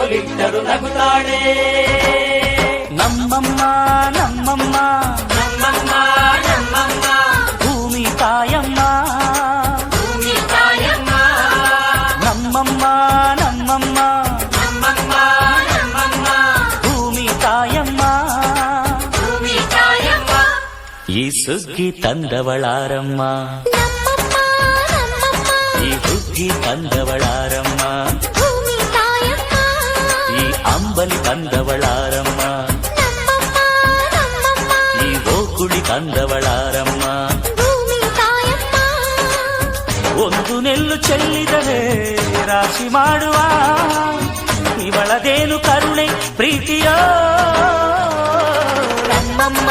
ನಗುತ್ತಾಳೆ ನಮ್ಮಮ್ಮ ನಮ್ಮಮ್ಮ ನಮ್ಮಮ್ಮ ನಮ್ಮಮ್ಮ ಭೂಮಿ ತಾಯಮ್ಮ ಭೂಮಿ ತಾಯಮ್ಮ ನಮ್ಮಮ್ಮ ನಮ್ಮಮ್ಮ ನಮ್ಮಮ್ಮ ನಮ್ಮಮ್ಮ ಭೂಮಿ ತಾಯಮ್ಮ ಭೂಮಿ ತಾಯಮ್ಮ ಈ ಸುಗ್ಗಿ ತಂದವಳಾರಮ್ಮ ಓಕುಳಿ ತಂದವಳಾರಮ್ಮ ಭೂಮಿ ತಾಯಮ್ಮ ಒಂದು ನೆಲ್ಲು ಚೆಲ್ಲಿದರೆ ರಾಶಿ ಮಾಡುವ ಇವಳದೇನು ಕರುಣೆ ಪ್ರೀತಿಯ ನಮ್ಮಮ್ಮ ನಮ್ಮಮ್ಮ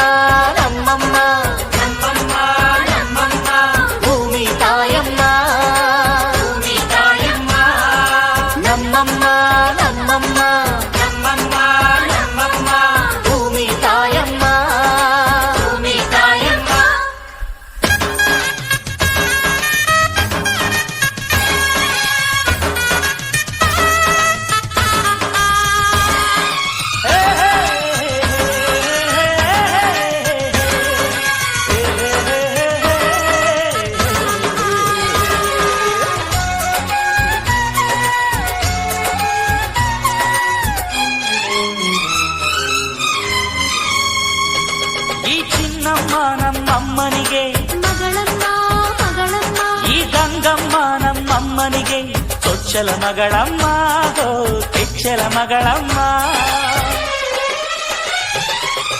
ನಮ್ಮಮ್ಮನಿಗೆ ಮಗಳಮ್ಮ ಮಗಳಮ್ಮ ಈ ಗಂಗಮ್ಮ ನಮ್ಮಮ್ಮನಿಗೆ ಚೊಚ್ಚಲ ಮಗಳಮ್ಮ ಹೋ ಕೆಚ್ಚಲ ಮಗಳಮ್ಮ.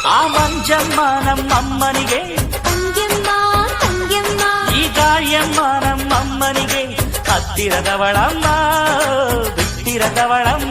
ಆ ಮಂಜಮ್ಮ ನಮ್ಮಮ್ಮನಿಗೆ. ತಂಗೆಮ್ಮ ತಂಗೆಮ್ಮ ಈ ಗಾಯಮ್ಮ ನಮ್ಮಮ್ಮನಿಗೆ. ಹತ್ತಿರದವಳಮ್ಮ ಬಿಟ್ಟಿರದವಳಮ್ಮ.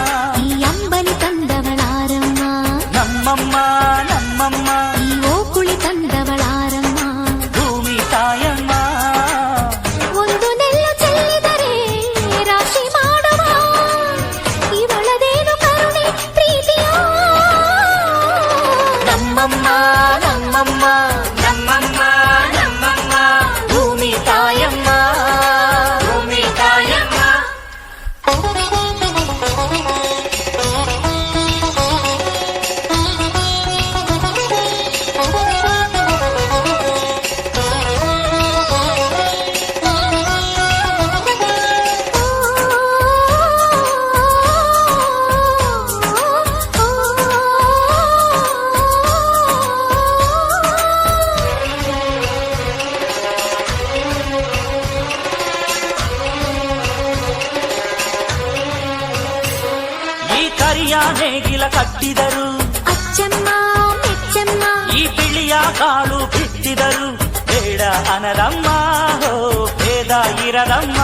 mamma ಈ ಕರಿಯ ನೇಗಿಲ ಕಟ್ಟಿದರು ಅಚ್ಚಮ್ಮ ಮೆಚ್ಚಮ್ಮ ಈ ಬಿಳಿಯ ಕಾಳು ಬಿತ್ತಿದರು ಬೇಡ ಅನರಮ್ಮ ಹೋ ಭೇದ ಇರದಮ್ಮ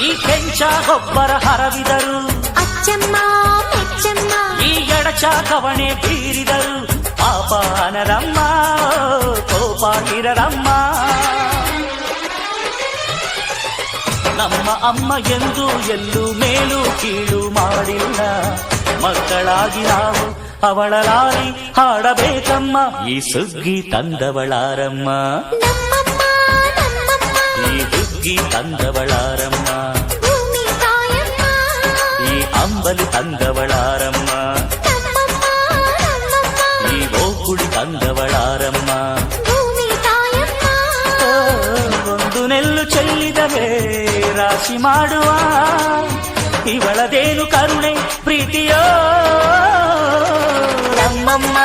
ಈ ಕೆಂಚ ಗೊಬ್ಬರ ಹರವಿದರು ಅಚ್ಚಮ್ಮ ಮೆಚ್ಚಮ್ಮ ಈ ಎಡಚ ಕವಣೆ ಬೀರಿದರು ಪಾಪ ಅನರಮ್ಮ ಕೋಪ ಇರರಮ್ಮ ನಮ್ಮ ಅಮ್ಮ ಎಂದು ಎಲ್ಲೂ ಮೇಲು ಕೀಳು ಮಾಡಿಲ್ಲ ಮಕ್ಕಳಾಗಿ ನಾವು ಅವಳ ಲಾರಿ ಹಾಡಬೇಕಮ್ಮ ಈ ಸುಗ್ಗಿ ತಂದವಳಾರಮ್ಮ ನಮ್ಮಮ್ಮ ನಮ್ಮಮ್ಮ ಈ ಹುಗ್ಗಿ ತಂದವಳಾರಮ್ಮ ಭೂಮಿ ತಾಯಮ್ಮ ಈ ಅಂಬಲಿ ತಂದವಳಾರಮ್ಮ ನಮ್ಮಮ್ಮ ನಮ್ಮಮ್ಮ ಈ ಓಕುಳಿ ತಂದವಳಾರಮ್ಮ ಭೂಮಿ ತಾಯಮ್ಮ ಓ, ಒಂದು ನೆಲ್ಲು ಚೆಲ್ಲಿದರೆ ರಾಶಿ ಮಾಡುವ ಇವಳದೇನು ಕರುಣೆ ಪ್ರೀತಿಯೋ ನಮ್ಮಮ್ಮ